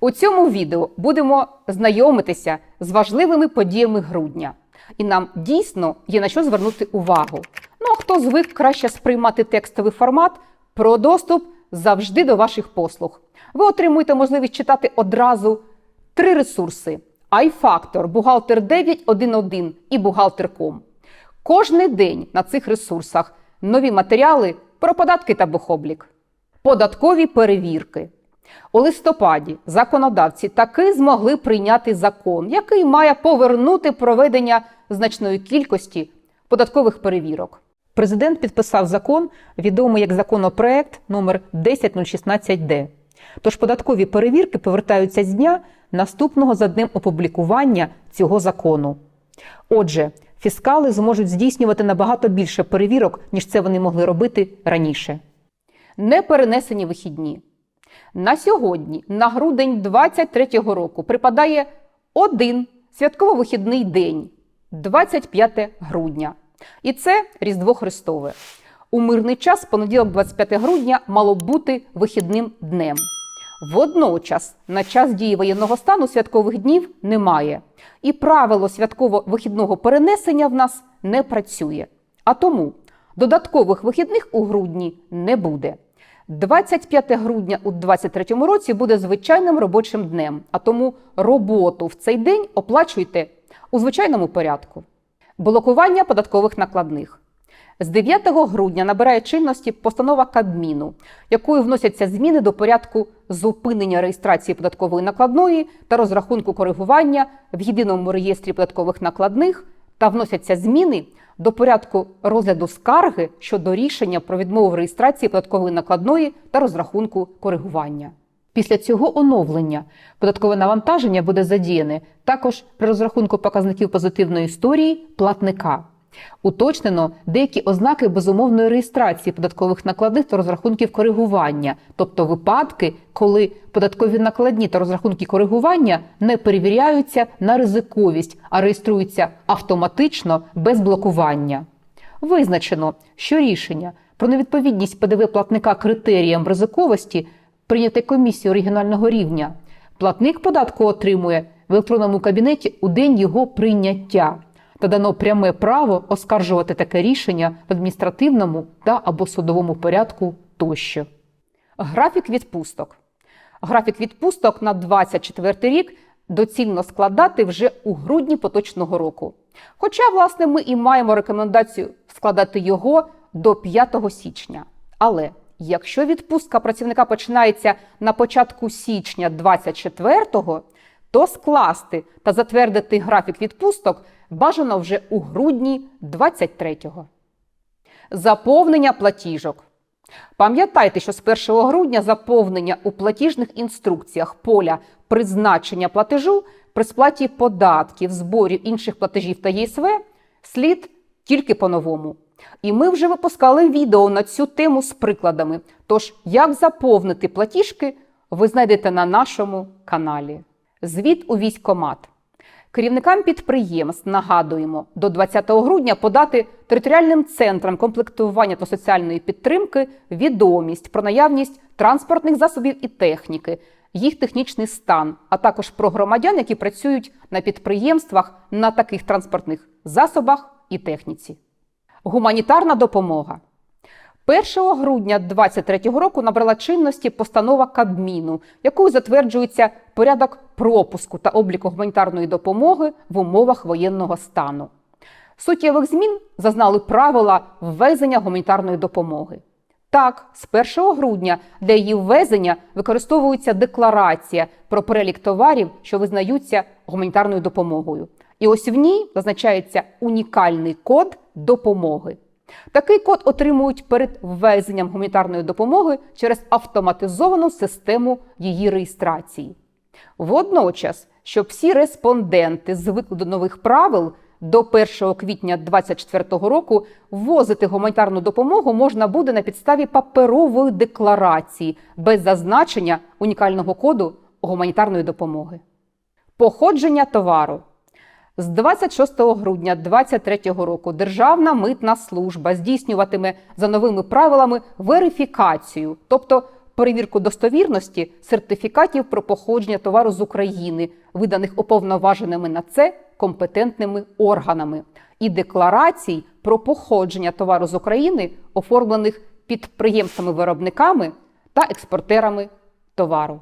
У цьому відео будемо знайомитися з важливими подіями грудня, і нам дійсно є на що звернути увагу. Ну а хто звик краще сприймати текстовий формат, про доступ завжди до ваших послуг. Ви отримуєте можливість читати одразу три ресурси: iFactor, Бухгалтер 911 і Бухгалтер.com. Кожний день на цих ресурсах нові матеріали про податки та бухоблік, податкові перевірки. У листопаді законодавці таки змогли прийняти закон, який має повернути проведення значної кількості податкових перевірок. Президент підписав закон, відомий як законопроект номер 10016Д. Тож податкові перевірки повертаються з дня наступного за днем опублікування цього закону. Отже, фіскали зможуть здійснювати набагато більше перевірок, ніж це вони могли робити раніше. Неперенесені вихідні. На сьогодні, на грудень 23-го року, припадає один святково-вихідний день 25 грудня. І це Різдво Христове. У мирний час понеділок, 25 грудня, мало бути вихідним днем. Водночас, на час дії воєнного стану святкових днів немає, і правило святково-вихідного перенесення в нас не працює. А тому додаткових вихідних у грудні не буде. 25 грудня у 2023 році буде звичайним робочим днем, а тому роботу в цей день оплачуйте у звичайному порядку. Блокування податкових накладних. З 9 грудня набирає чинності постанова Кабміну, якою вносяться зміни до порядку зупинення реєстрації податкової накладної та розрахунку коригування в єдиному реєстрі податкових накладних та вносяться зміни до порядку розгляду скарги щодо рішення про відмову в реєстрації податкової накладної та розрахунку коригування. Після цього оновлення податкове навантаження буде задіяне також при розрахунку показників позитивної історії платника. Уточнено деякі ознаки безумовної реєстрації податкових накладних та розрахунків коригування, тобто випадки, коли податкові накладні та розрахунки коригування не перевіряються на ризиковість, а реєструються автоматично без блокування. Визначено, що рішення про невідповідність ПДВ платника критеріям ризиковості прийняте комісією регіонального рівня. Платник податку отримує в електронному кабінеті у день його прийняття та дано пряме право оскаржувати таке рішення в адміністративному та або судовому порядку тощо. Графік відпусток. Графік відпусток на 24 рік доцільно складати вже у грудні поточного року. Хоча, власне, ми і маємо рекомендацію складати його до 5 січня. Але якщо відпустка працівника починається на початку січня 24-го, то скласти та затвердити графік відпусток бажано вже у грудні 23-го. Заповнення платіжок. Пам'ятайте, що з 1 грудня заповнення у платіжних інструкціях поля призначення платежу при сплаті податків, зборів інших платежів та ЄСВ слід тільки по-новому. І ми вже випускали відео на цю тему з прикладами. Тож, як заповнити платіжки, ви знайдете на нашому каналі. Звіт у військкомат. Керівникам підприємств нагадуємо до 20 грудня подати територіальним центрам комплектування та соціальної підтримки відомість про наявність транспортних засобів і техніки, їх технічний стан, а також про громадян, які працюють на підприємствах на таких транспортних засобах і техніці. Гуманітарна допомога. 1 грудня 2023 року набрала чинності постанова Кабміну, якою затверджується порядок пропуску та обліку гуманітарної допомоги в умовах воєнного стану. Суттєвих змін зазнали правила ввезення гуманітарної допомоги. Так, з 1 грудня для її ввезення використовується декларація про перелік товарів, що визнаються гуманітарною допомогою. І ось в ній зазначається унікальний код допомоги. Такий код отримують перед ввезенням гуманітарної допомоги через автоматизовану систему її реєстрації. Водночас, щоб всі респонденти звикли до нових правил, до 1 квітня 2024 року ввозити гуманітарну допомогу можна буде на підставі паперової декларації без зазначення унікального коду гуманітарної допомоги. Походження товару. З 26 грудня 2023 року Державна митна служба здійснюватиме за новими правилами верифікацію, тобто перевірку достовірності сертифікатів про походження товару з України, виданих уповноваженими на це компетентними органами, і декларацій про походження товару з України, оформлених підприємствами-виробниками та експортерами товару.